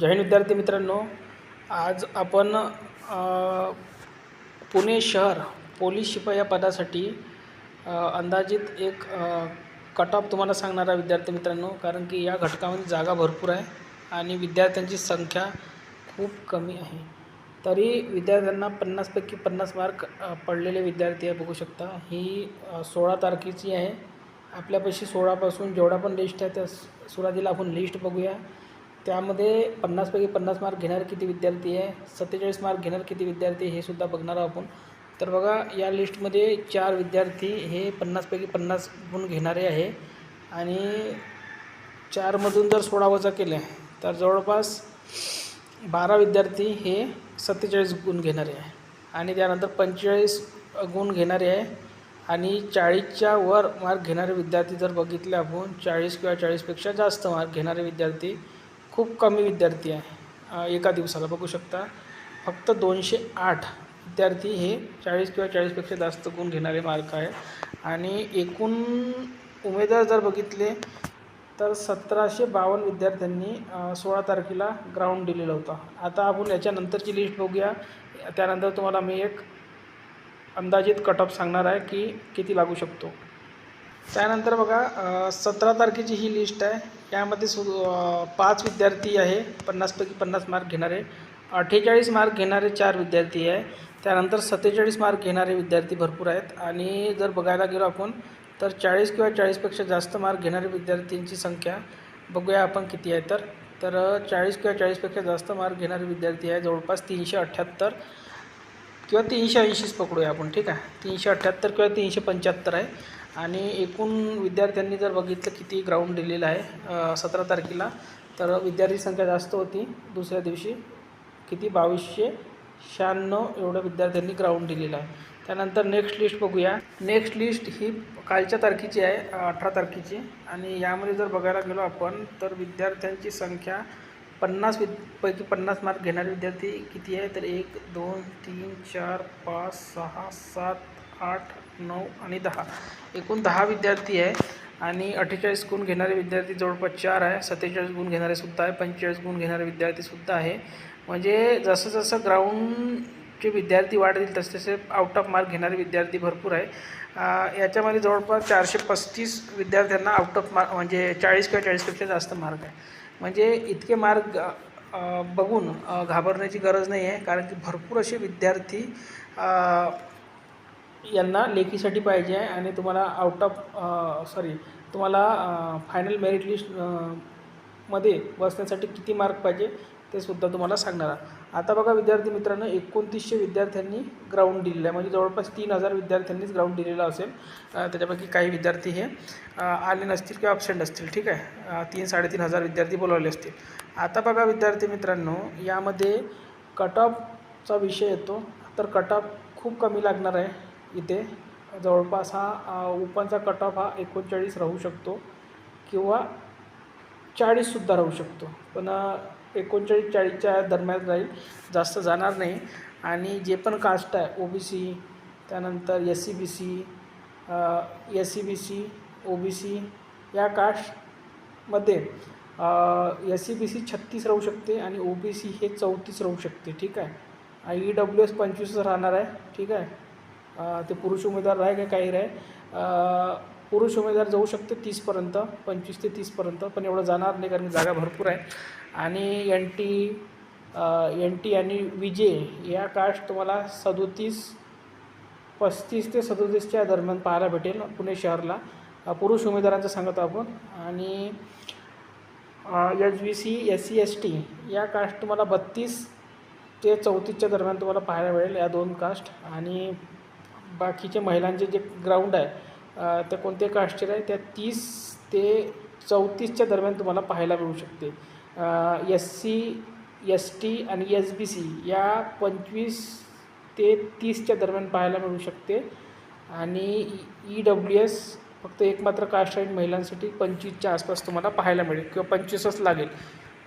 जय हिंद विद्यार्थी मित्रांनो आज आपण पुणे शहर पोलीस शिपाई या पदासाठी अंदाजित एक कट ऑफ तुम्हाला सांगणारा विद्यार्थी मित्रांनो कारण की या घटकामध्ये जागा भरपूर आहे आणि विद्यार्थ्यांची संख्या खूप कमी आहे. तरी विद्यार्थ्यांना पन्नासपैकी पन्नास मार्क पडलेले विद्यार्थी आहे बघू शकता. ही सोळा तारखेची आहे. आपल्यापाशी सोळापासून जेवढा पण लिस्ट आहे त्या सुरुवातीला आपण लिस्ट बघूया. त्यामध्ये पन्नासपैकी पन्नास मार्क घेणारे किती विद्यार्थी आहे? सत्तेचाळीस मार्क घेणारे किती विद्यार्थी हे सुद्धा बघणार आहोत आपण. तर बघा या लिस्टमध्ये चार विद्यार्थी हे पन्नासपैकी पन्नास गुण घेणारे आहे. आणि चारमधून जर सोळा वजा केले तर जवळपास बारा विद्यार्थी हे सत्तेचाळीस गुण घेणारे आहे. आणि त्यानंतर पंचेचाळीस गुण घेणारे आहे. आणि चाळीसच्या वर मार्क घेणारे विद्यार्थी जर बघितले आपण चाळीस किंवा चाळीसपेक्षा जास्त मार्क घेणारे विद्यार्थी खूप कमी विद्यार्थी आहे. एका दिवसाला बघू शकता. फक्त दोनशे आठ विद्यार्थी हे चाळीस किंवा चाळीसपेक्षा जास्त गुण घेणारे मार्क आहे. आणि एकूण उमेदवार जर बघितले तर सतराशे बावन्न विद्यार्थ्यांनी सोळा तारखेला ग्राउंड दिलेला होता. आता आपण याच्यानंतरची लिस्ट बघूया. त्यानंतर तुम्हाला मी एक अंदाजित कट ऑफ सांगणार आहे की किती लागू शकतो. त्यानंतर बघा सतरा तारखेची ही लिस्ट आहे. यामध्ये सु पाच विद्यार्थी आहे पन्नासपैकी पन्नास मार्क घेणारे. अठ्ठेचाळीस मार्क घेणारे चार विद्यार्थी आहे. त्यानंतर सत्तेचाळीस मार्क घेणारे विद्यार्थी भरपूर आहेत. आणि जर बघायला गेलो आपण तर चाळीस किंवा चाळीसपेक्षा जास्त मार्क घेणारे विद्यार्थ्यांची संख्या बघूया आपण किती आहे तर. तर चाळीस किंवा चाळीसपेक्षा जास्त मार्क घेणारे विद्यार्थी आहे. जवळपास तीनशे अठ्ठ्याहत्तर किंवा तीनशे ऐंशीच पकडूया आपण ठीक आहे? तीनशे अठ्ठ्याहत्तर किंवा तीनशे पंच्याहत्तर आहे. आणि एकूण विद्यार्थ्यांनी जर बघितलं किती ग्राउंड दिलेलं आहे सतरा तारखेला तर विद्यार्थी संख्या जास्त होती दुसऱ्या दिवशी. किती? बावीसशे शहाण्णव एवढ्या विद्यार्थ्यांनी ग्राउंड दिलेलं आहे. त्यानंतर नेक्स्ट लिस्ट बघूया. नेक्स्ट लिस्ट ही कालच्या तारखेची आहे अठरा तारखेची. आणि यामध्ये जर बघायला गेलो आपण तर विद्यार्थ्यांची संख्या पन्नास विद पैकी पन्नास मार्क घेणारे विद्यार्थी किती आहे? तर एक दोन तीन चार पाच सहा सात आठ नऊ आणि दहा. एकूण दहा विद्यार्थी आहे आणि अठ्ठेचाळीस गुण घेणारे विद्यार्थी जवळपास चार आहे. सत्तेचाळीस गुण घेणारे सुद्धा आहे. पंचेचाळीस गुण घेणारे विद्यार्थीसुद्धा आहे. म्हणजे जसं जसं ग्राउंडचे विद्यार्थी वाढतील तसे तसे आउट ऑफ मार्क घेणारे विद्यार्थी भरपूर आहे. याच्यामध्ये जवळपास चारशे पस्तीस विद्यार्थ्यांना आउट ऑफ मार्क म्हणजे चाळीस किंवा चाळीसपेक्षा जास्त मार्क आहे. म्हणजे इतके मार्क बघून घाबरण्याची गरज नाही आहे कारण की भरपूर असे विद्यार्थी यांना लेखीसाठी पाहिजे आहे आणि तुम्हाला आउट ऑफ सॉरी तुम्हाला फायनल मेरिट लिस्टमध्ये बसण्यासाठी किती मार्क पाहिजे ते सुद्धा तुम्हाला सांगणार आता बघा विद्यार्थी मित्रांनो एकोणतीसशे विद्यार्थ्यांनी ग्राउंड दिलेलं आहे. म्हणजे जवळपास तीन हजार विद्यार्थ्यांनीच ग्राउंड दिलेलं असेल. त्याच्यापैकी काही विद्यार्थी हे आले नसतील किंवा अब्सेंट असतील. ठीक आहे? तीन साडेतीन हजार विद्यार्थी बोलावले असतील. आता बघा विद्यार्थी मित्रांनो यामध्ये कट ऑफचा विषय येतो. तर कट ऑफ खूप कमी लागणार आहे. इथे जवळपास हा ओपनचा कट ऑफ हा एकोणचाळीस राहू शकतो किंवा चाळीससुद्धा राहू शकतो. पण एकोणचाळीस चाळीसच्या दरम्यान राहील जास्त जाणार नाही. आणि जे पण कास्ट आहे ओ बी सी त्यानंतर S C B C S C B C O B C या कास्टमध्ये एस सी बी सी छत्तीस राहू शकते आणि ओ बी सी हे चौतीस राहू शकते. ठीक आहे? ई डब्ल्यू एस पंचवीसच राहणार आहे. ठीक आहे? ते पुरुष उमेदवार राहे का काही राहे पुरुष उमेदवार जाऊ शकते तीसपर्यंत पंचवीस ते तीसपर्यंत पण एवढं जाणार नाही कारण जागा भरपूर आहे. आणि एन टी एन टी आणि विजे या कास्ट तुम्हाला सदोतीस पस्तीस ते सदोतीसच्या दरम्यान पाहायला भेटेल पुणे शहरला. पुरुष उमेदवारांचं सांगत आपण. आणि H B C S C S T या कास्ट तुम्हाला बत्तीस ते चौतीसच्या दरम्यान तुम्हाला पाहायला मिळेल या दोन कास्ट आणि बाकीचे महिलांचे जे ग्राउंड आहे त्या कोणते कास्टचे आहे? त्या तीस ते चौतीसच्या दरम्यान तुम्हाला पाहायला मिळू शकते. एस सी एस टी आणि एस बी सी या पंचवीस ते तीसच्या दरम्यान पाहायला मिळू शकते. आणि ई डब्ल्यू एस फक्त एक मात्र कास्ट आणि महिलांसाठी पंचवीसच्या आसपास तुम्हाला पाहायला मिळेल किंवा पंचवीसच लागेल.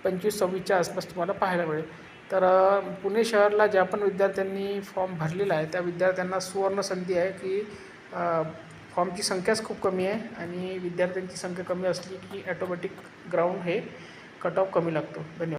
पंचवीस सव्वीसच्या आसपास तुम्हाला पाहायला मिळेल. तर पुणे शहरला ज्या पण विद्यार्थ्यांनी फॉर्म भरलेला आहे त्या विद्यार्थ्यांना सुवर्ण संधी आहे की फॉर्मची संख्याच खूप कमी आहे आणि विद्यार्थ्यांची संख्या कमी असली की ॲटोमॅटिक ग्राउंड हे कट ऑफ कमी लागतो. धन्यवाद.